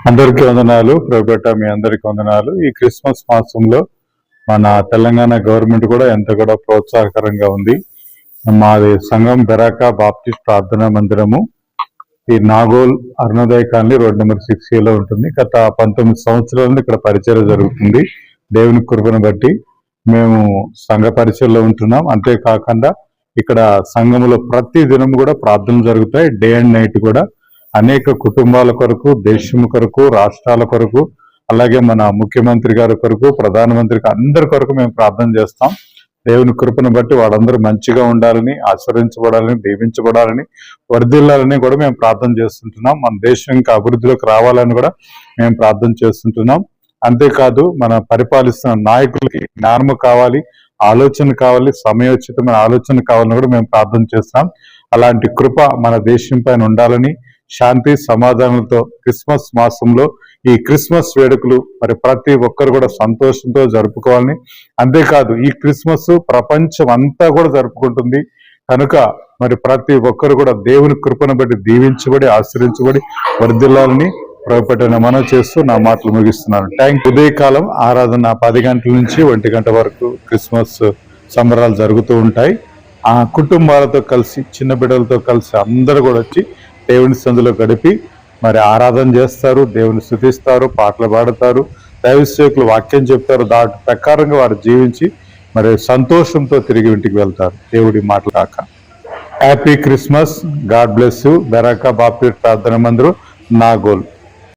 అందరికీ వందనాలు. ప్రభుట మీ అందరికీ వందనాలు. ఈ క్రిస్మస్ మాసంలో మన తెలంగాణ గవర్నమెంట్ కూడా ఎంత కూడా ప్రోత్సాహకరంగా ఉంది. మాది సంఘం బెరాక బాప్టిస్ట్ ప్రార్థనా మందిరము. ఈ Nagole Arunodaya colony road number సిక్స్లో ఉంటుంది. గత పంతొమ్మిది సంవత్సరాల నుండి ఇక్కడ పరిచయం జరుగుతుంది. దేవుని కృపను బట్టి మేము సంఘ పరిచయంలో ఉంటున్నాం. అంతేకాకుండా ఇక్కడ సంఘంలో ప్రతి దినం కూడా ప్రార్థనలు జరుగుతాయి. డే అండ్ నైట్ కూడా అనేక కుటుంబాల కొరకు దేశం కొరకు రాష్ట్రాల కొరకు అలాగే మన ముఖ్యమంత్రి గారి కొరకు ప్రధానమంత్రికి అందరి కొరకు మేము ప్రార్థన చేస్తాం. దేవుని కృపను బట్టి వాళ్ళందరూ మంచిగా ఉండాలని ఆశ్రయించబడాలని దీవించబడాలని వర్ధిల్లాలని కూడా మేము ప్రార్థన చేస్తుంటున్నాం. మన దేశం ఇంకా అభివృద్ధిలోకి రావాలని కూడా మేము ప్రార్థన చేస్తుంటున్నాం. అంతేకాదు మన పరిపాలిస్తున్న నాయకులకి జ్ఞానము కావాలి ఆలోచన కావాలి సమయోచితమైన ఆలోచన కావాలని కూడా మేము ప్రార్థన చేస్తాం. అలాంటి కృప మన దేశం పైన ఉండాలని శాంతి సమాధానంతో క్రిస్మస్ మాసంలో ఈ క్రిస్మస్ వేడుకలు మరి ప్రతి ఒక్కరు కూడా సంతోషంతో జరుపుకోవాలని. అంతేకాదు ఈ క్రిస్మస్ ప్రపంచం అంతా కూడా జరుపుకుంటుంది. కనుక మరి ప్రతి ఒక్కరు కూడా దేవుని కృపను బట్టి దీవించబడి ఆశ్రయించబడి వర్ధిల్లాలని ప్రభుపెట్టిన మనం చేస్తూ నా మాటలు ముగిస్తున్నాను. థ్యాంక్ ఉదయకాలం ఆరాధన పది గంటల నుంచి ఒంటి గంట వరకు క్రిస్మస్ సంబరాలు జరుగుతూ ఉంటాయి. ఆ కుటుంబాలతో కలిసి చిన్న బిడ్డలతో కలిసి అందరూ కూడా వచ్చి దేవుని సందులో గడిపి మరి ఆరాధన చేస్తారు దేవుని స్థుతిస్తారు పాటలు పాడతారు దైవసేవకులు వాక్యం చెప్తారు దాటి ప్రకారంగా వారు జీవించి మరి సంతోషంతో తిరిగి ఇంటికి వెళ్తారు. దేవుడి మాటలు కాక. Happy Christmas god bless you Beracah బాపీ ప్రార్థన మందిరం నాగోల్